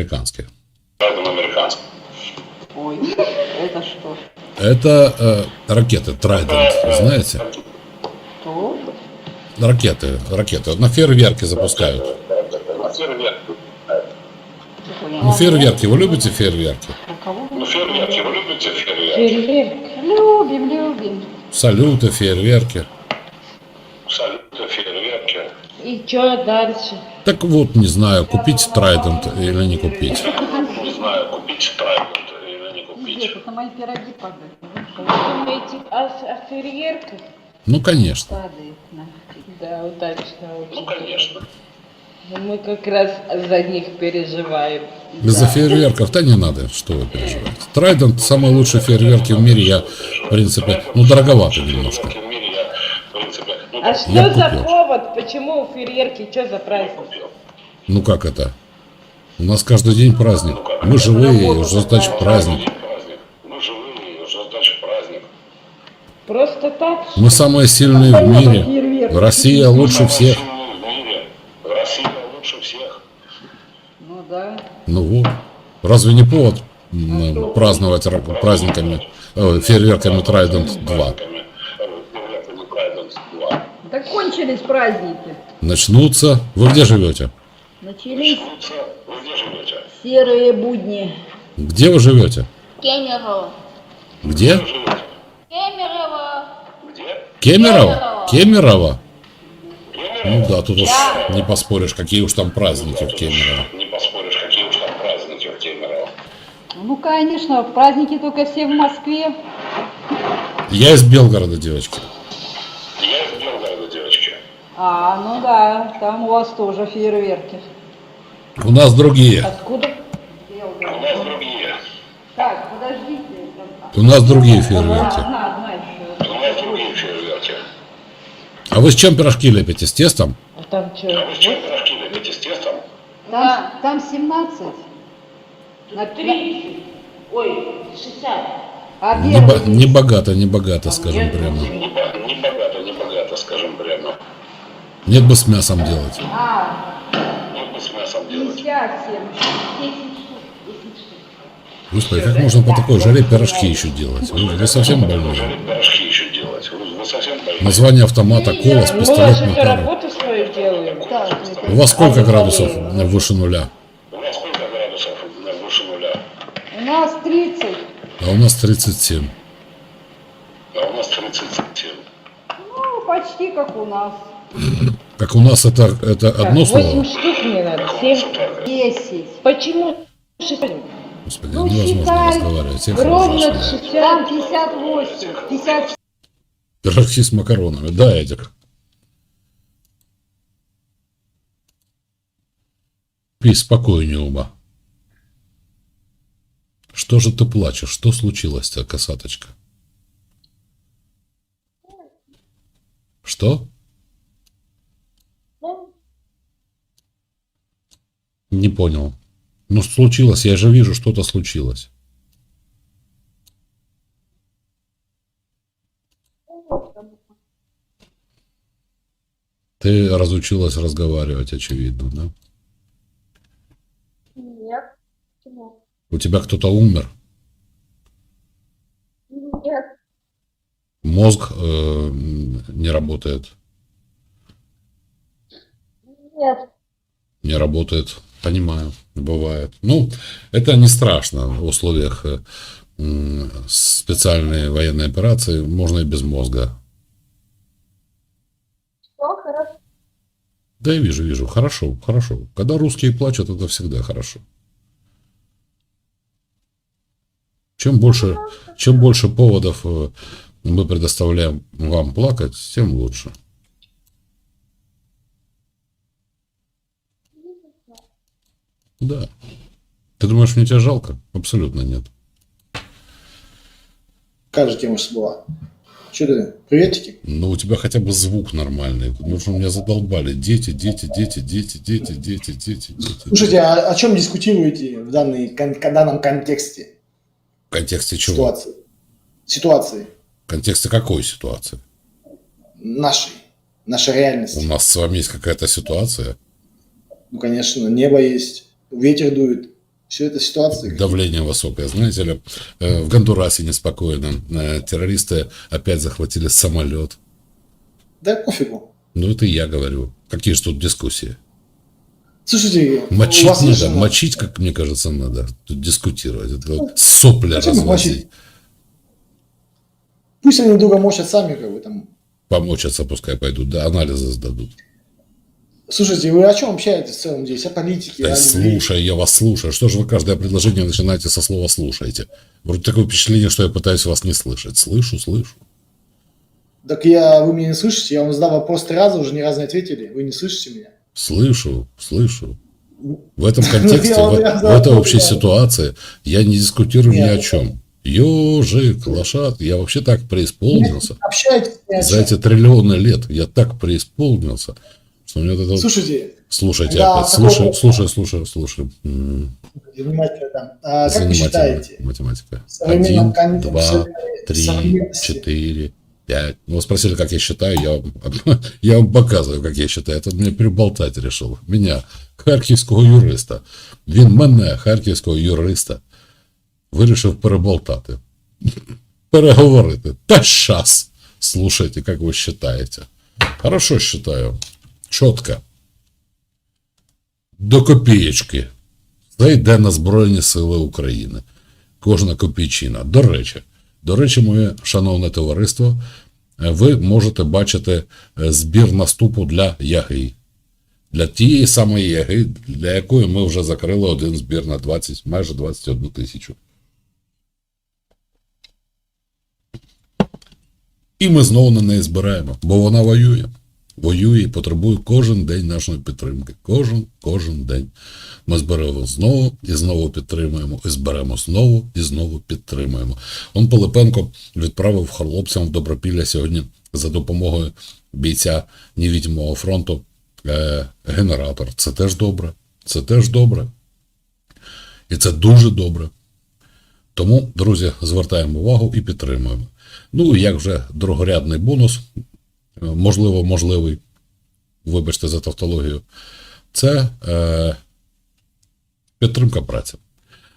американские. Тайден американский. Ой, это что? Это э, ракеты Trident, знаете? Что? Ракеты, ракеты. На фейерверки запускают. На фейерверк. Ну, фейерверки, вы любите фейерверки? Ну, фейерверки, вы любите фейерверки? Фейерверк. Любим, любим. Салюты, фейерверки. И что дальше? Так вот, не знаю, купить Trident или не купить. Не знаю, купить Trident или не купить. Это мои пироги падают? А, Ну, конечно. падает? Да, удачно Ну, очень. конечно. Ну, Мы как раз за них переживаем. Из-за фейерверков-то не надо, что вы переживаете. Trident самые лучшие фейерверки в мире, я, в принципе, ну, дороговато немножко. Фейерверки в мире я, в принципе, ну, А что Я за купил. повод? Почему фейерверки? Что за праздник? Ну, как это? У нас каждый день праздник. Мы живые, и уже значит праздник. Праздник. Мы живые, уже дальше праздник. Просто так? Мы самые сильные в мире. Россия лучше всех. Сильные в мире. Россия лучше всех. Ну да. Ну вот. Разве не повод м, праздновать ра- праздниками, э, фейерверками Trident 2? Праздниками, э, Фейерверками Trident 2. Закончились праздники. Начнутся. Вы где живете? Начались Лучше, вы где живете? серые будни. Где вы живете? Кемерово. Где? Где живете? Кемерово. Где? Кемерово? Кемерово? Кемерово? Ну да, тут уж не поспоришь, какие уж там праздники в Кемерово. Не поспоришь, какие уж там праздники в Кемерово. Ну, конечно, праздники только все в Москве. Я из Белгорода, девочки. Я девочки. А, ну да, там у вас тоже фейерверки. У нас другие. Откуда? А у нас другие. Так, подождите. У нас другие фейерверки. Одна, одна еще. У нас другие фейерверки. А вы с чем пирожки лепите? С тестом? А там А что? вы с чем пирожки лепите? С тестом? Там, там 17. На, Три. Ой, шестьдесят. А Не, бо- не богато, не богато, скажем прямо. Нет бы с мясом делать. А, Нет бы с мясом делать. 57. 10 штук. 10 штук. Господи, как можно по такой жаре пирожки еще делать? Вы, вы совсем больные. Пирожки еще делать. Вы, вы совсем больны. Название автомата колос, Мы пистолет же Макаров. работу свою делаем. У вас сколько градусов выше нуля? У вас сколько градусов на выше нуля? У нас 30. А у нас 37. А у нас 37. Ну, почти как у нас. Как у нас это, это одно Восемь слово? штук мне надо. Как у Семь. нас это? 10. Почему? шесть? Господи, Ну, невозможно считай, разговаривать. Я Ровно хорошо к знаю. Там 60. 58. 50. Пирожки с макаронами. Да, Эдик. Пей спокойнее, ума. Что же ты плачешь? Что случилось-то, косаточка? Что? Не понял. Ну, случилось, я же вижу, что-то случилось. Ты разучилась разговаривать, очевидно, да? Нет. Почему? У тебя кто-то умер? Нет. Мозг э, не работает. Нет. Не работает. Понимаю, бывает. Ну, это не страшно в условиях э, специальной военной операции. Можно и без мозга. Хорошо. Да, я вижу, вижу. Хорошо, хорошо. Когда русские плачут, это всегда хорошо. Чем больше, чем больше поводов э, мы предоставляем вам плакать, тем лучше. Да. Ты думаешь, мне тебя жалко? Абсолютно нет. Как же тема была? Что ты? Приветики? Но у тебя хотя бы звук нормальный. Потому что меня задолбали. Дети, дети, дети, дети, дети, дети, дети, дети. Слушайте, а о чем дискутируете в данной, кон- данном контексте В контексте чего? ситуации? Ситуации В контексте какой ситуации? нашей, нашей У реальности. нас с вами есть какая-то ситуация? Ну, конечно, небо есть, ветер дует, Все это ситуации. Давление высокое. Знаете ли, э, в Гондурасе неспокойно. Э, Террористы опять захватили самолет. Да пофигу. Ну, это я говорю. Какие же тут дискуссии? Слушайте, Мочить надо, мочить, как мне кажется, надо. Тут дискутировать. Это Зачем их развозить. Пусть они друга мочат сами, как бы там. Помочатся, пускай пойдут, да, анализы сдадут. Слушайте, вы о чем общаетесь в целом здесь? О политике, Да о слушай, я вас слушаю. Что же вы каждое предложение начинаете со слова «слушайте»? Вроде такое впечатление, что я пытаюсь вас не слышать. Слышу, слышу. Так я, вы меня не слышите? Я вам задал вопрос три раза, уже ни разу не ответили. Вы не слышите меня? Слышу, слышу. В этом контексте, Я в, в этой общей ситуации я не дискутирую ни о чем. Ежик, лошад, я вообще так преисполнился. За эти триллионы лет я так преисполнился, вот это... вот- Слушайте, Слушайте Да, опять, такого- слушай, слушай, слушай, слушай. М, внимательно там. А, как вы Занимательная считаете? математика. в современном Один, кон- в два, современной- три, современности? четыре, пять. Ну, вы спросили, как я считаю, я вам, я вам показываю, как я считаю. Это мне приболтать решил. Меня, харківського юриста. Він мене, харківського юриста, вирішив переболтати. Переговорити. Та щас. Слушайте, как вы считаете. Хорошо считаю. Четко. До копієчки. Це йде на Збройні Сили України. Кожна копійчина. До речі, до речі, моє шановне товариство, е, ви можете бачити е, збір наступу для яги. Для тієї самої яги, для якої ми вже закрили один збір на 20, майже 21 тисячу. І ми знову на неї збираємо, бо вона воює. Воює і потребує кожен день нашої підтримки. Кожен, кожен день. Ми зберемо знову і знову підтримуємо, і зберемо знову і знову підтримуємо. Он Пилипенко відправив хлопцям в Добропілля сьогодні за допомогою бійця невідомого фронту е, генератор. Це теж добре. Це теж добре. І це дуже добре. Тому, друзі, звертаємо увагу і підтримуємо. Ну, і як вже другорядний бонус, можливо, можливий, вибачте за тавтологію, це е, підтримка праці.